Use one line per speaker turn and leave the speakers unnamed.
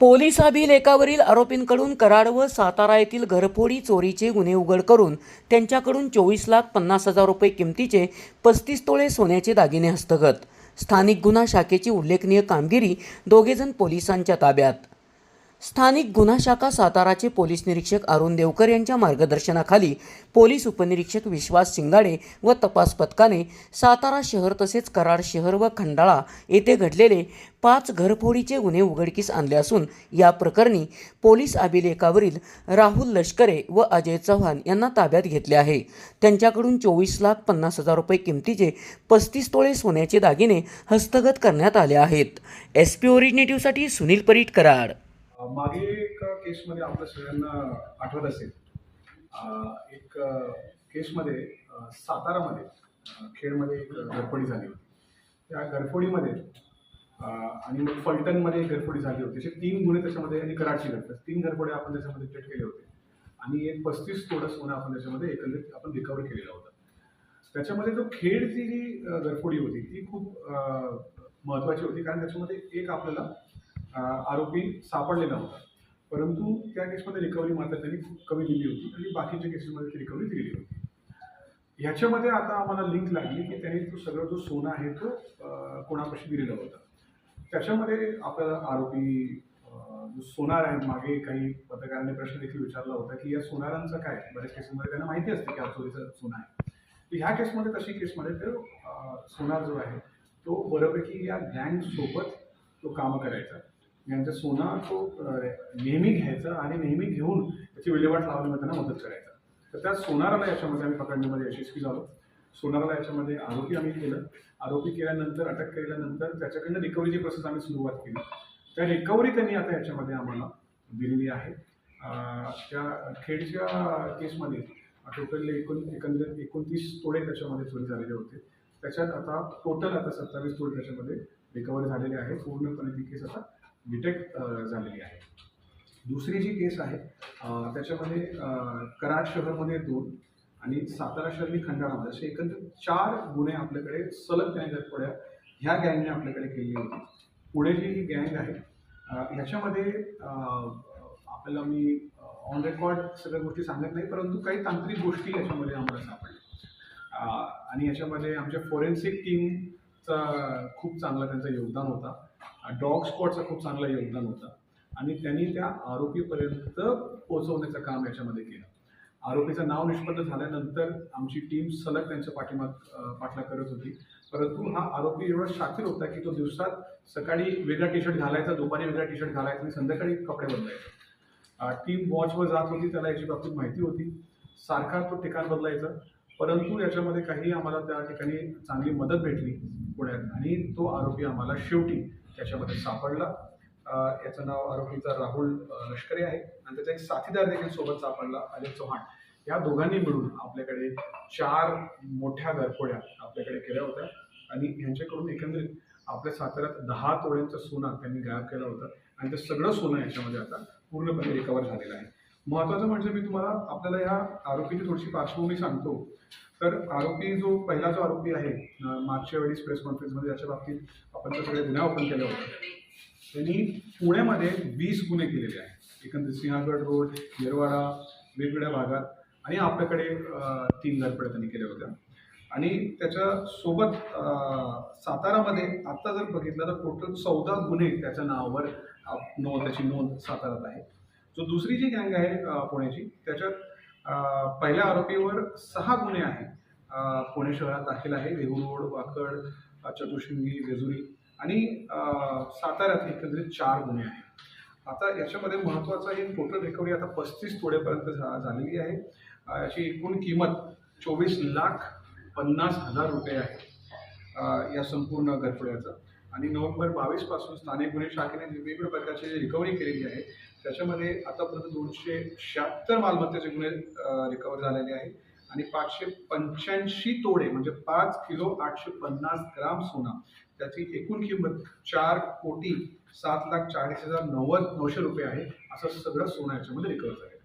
Police अभिलेखावरील आरोपींकडून Karad व सातारा येथील घरफोडी चोरीचे गुन्हे उघड करून त्यांच्याकडून चोवीस लाख पन्नास हजार रुपये किमतीचे पस्तीस तोळे सोन्याचे दागिने हस्तगत. स्थानिक गुन्हा शाखेची उल्लेखनीय कामगिरी दोघेजण पोलिसांच्या ताब्यात. स्थानिक गुन्हा शाखा साताराचे पोलीस निरीक्षक अरुण देवकर यांच्या मार्गदर्शनाखाली पोलीस उपनिरीक्षक विश्वास शिंगाडे व तपास पथकाने सातारा शहर तसेच कराड शहर व खंडाळा येथे घडलेले पाच घरफोडीचे गुन्हे उघडकीस आणले असून या प्रकरणी पोलीस अभिलेखावरील राहुल लष्करे व अजय चव्हाण यांना ताब्यात घेतले आहे. त्यांच्याकडून चोवीस लाख पन्नास हजार रुपये किमतीचे पस्तीस तोळे सोन्याचे दागिने हस्तगत करण्यात आले आहेत. एस पी ओरिजिनेटिव्हसाठी सुनील परीट कराड.
मागे एक केसमध्ये आपल्या सगळ्यांना आठवत असेल एक केसमध्ये सातारामध्ये खेळमध्ये खेडमध्ये एक घरफोडी झाली होती. त्या घरफोडीमध्ये आणि मग फलटणमध्ये एक घरफोडी झाली होती. असे तीन गुन्हे त्याच्यामध्ये आणि कराडची घटना. तीन घरफोडे आपण त्याच्यामध्ये थेट केले होते. आणि एक पस्तीस तोडस सोनं आपण त्याच्यामध्ये एकंदरीत आपण रिकवर केलेला होता. त्याच्यामध्ये जो खेडची जी घरफोडी होती ती खूप महत्त्वाची होती. कारण त्याच्यामध्ये एक आपल्याला आरोपी सापडलेला होता. परंतु त्या केसमध्ये रिकव्हरी मात्र त्यांनी खूप कमी दिली होती आणि बाकीच्या केसेसमध्ये ती रिकव्हरी दिली होती. ह्याच्यामध्ये आता आम्हाला लिंक लागली की त्यांनी तो सगळं जो सोना आहे तो कोणापाशी दिलेला होता. त्याच्यामध्ये आपल्याला आरोपी जो सोनार आहे मागे काही पत्रकारांनी प्रश्न देखील विचारला होता की या सोनारांचं काय बऱ्याच केसेसमध्ये त्यांना माहिती असते की हा चोरीचा सोना आहे. तर ह्या केसमध्ये तशी केसमध्ये तो सोनार जो आहे तो बऱ्यापैकी या गँग सोबत तो कामं करायचा. यांचा सोना तो नेहमी घ्यायचा आणि नेहमी घेऊन त्याची विल्हेवाट लावण्यामध्ये त्यांना मदत करायचा. तर त्या सोनाराला याच्यामध्ये आम्ही पकडण्यामध्ये यशस्वी झालो. सोनाराला याच्यामध्ये आरोपी आम्ही केलं. आरोपी केल्यानंतर अटक केल्यानंतर त्याच्याकडनं रिकव्हरीची प्रोसेस आम्ही सुरुवात केली. त्या रिकव्हरी त्यांनी आता याच्यामध्ये आम्हाला दिलेली आहे. त्या खेडच्या केसमध्ये टोटल एकूण एकंदरीत एकोणतीस तोडे त्याच्यामध्ये चोरी झालेले होते. त्याच्यात आता टोटल आता सत्तावीस तोडे त्याच्यामध्ये रिकव्हरी झालेले आहे. पूर्णपणे ती केस आता डिटेक्ट झालेली आहे. दुसरी जी केस आहे त्याच्यामध्ये कराड शहरमध्ये दोन आणि सातारा शहर आणि खंडाळामध्ये. असे एकंदर चार गुन्हे आपल्याकडे सलग त्याने पुढ्या ह्या गँगने आपल्याकडे केली होती. पुढे जी ही गँग आहे ह्याच्यामध्ये आपल्याला मी ऑन रेकॉर्ड सगळ्या गोष्टी सांगत नाही परंतु काही तांत्रिक गोष्टी याच्यामध्ये आम्हाला सापडल्या. आणि याच्यामध्ये आमच्या फॉरेन्सिक टीमचा खूप चांगला त्यांचा योगदान होता. डॉग स्कॉटचं खूप चांगला योगदान होता. आणि त्यांनी त्या आरोपीपर्यंत पोहोचवण्याचं काम याच्यामध्ये केलं. आरोपीचं नाव निष्पन्न झाल्यानंतर आमची टीम सलग त्यांच्या पाठीमाग पाठला पाठलाग करत होती. परंतु हा आरोपी एवढा शातीर होता की तो दिवसात सकाळी वेगळा टी शर्ट घालायचा दुपारी वेगळा टी शर्ट घालायचा आणि संध्याकाळी कपडे बदलायचे. टीम वॉचवर जात होती त्याला याची बाबतीत माहिती होती. सारखा तो ठिकाण बदलायचा. परंतु याच्यामध्ये काही आम्हाला त्या ठिकाणी चांगली मदत भेटली पुण्यात आणि तो आरोपी आम्हाला शेवटी त्याच्यामध्ये सापडला. याचं नाव आरोपीचा राहुल लष्करे आहे. आणि त्याचा एक साथीदार देखील सोबत सापडला अजय चव्हाण या दोघांनी मिळून आपल्याकडे चार मोठ्या घरफोड्या आपल्याकडे केल्या होत्या. आणि ह्यांच्याकडून एकंदरीत आपल्या साताऱ्यात दहा तोळ्यांचं सोनं त्यांनी गायब केलं होतं. आणि ते सगळं सोनं याच्यामध्ये आता पूर्णपणे रिकवर झालेलं आहे. महत्त्वाचं म्हणजे मी तुम्हाला आपल्याला या आरोपीची थोडीशी पार्श्वभूमी सांगतो. तर आरोपी जो पहिला जो आरोपी आहे मागच्या वेळेस प्रेस कॉन्फरन्समध्ये याच्या बाबतीत आपण ते सगळे गुन्हे ओपन केले होते. त्यांनी पुण्यामध्ये वीस गुन्हे केलेले आहेत. एकंदरीत सिंहगड रोड येरवाडा वेगवेगळ्या भागात आणि आपल्याकडे तीन घरपड्या त्यांनी केल्या होत्या. आणि त्याच्यासोबत सातारामध्ये आत्ता जर बघितलं तर टोटल चौदा गुन्हे त्याच्या नावावर नोंद त्याची नोंद सातारात आहे. जो दुसरी जी गँग आहे पुण्याची त्याच्यात पहिल्या आरोपीवर सहा गुन्हे आहेत. पुणे शहरात दाखल आहे देहू रोड वाकड अं, चतुशृंगी जेजुरी आणि साताऱ्यात एकंदरीत चार गुन्हे आहेत. आता याच्यामध्ये महत्त्वाचं ही टोटल रिकव्हरी आता पस्तीस तोड्यापर्यंत झा झालेली आहे. याची एकूण किंमत चोवीस लाख पन्नास हजार रुपये आहे. या संपूर्ण घरफोड्याचं आणि नोव्हेंबर बावीसपासून स्थानिक गुन्हे शाखेने वेगवेगळ्या प्रकारची जी रिकव्हरी केलेली आहे त्याच्यामध्ये आतापर्यंत दोनशे शहात्तर मालमत्तेचे गुन्हे रिकवर झालेले आहे आणि पाचशे पंच्याऐंशी तोडे म्हणजे पाच किलो आठशे पन्नास ग्राम सोना त्याची एकूण किंमत चार कोटी सात लाख चाळीस हजार नव्वद नऊशे रुपये आहे. असं सगळं सोनं याच्यामध्ये रिकवर झालं आहे.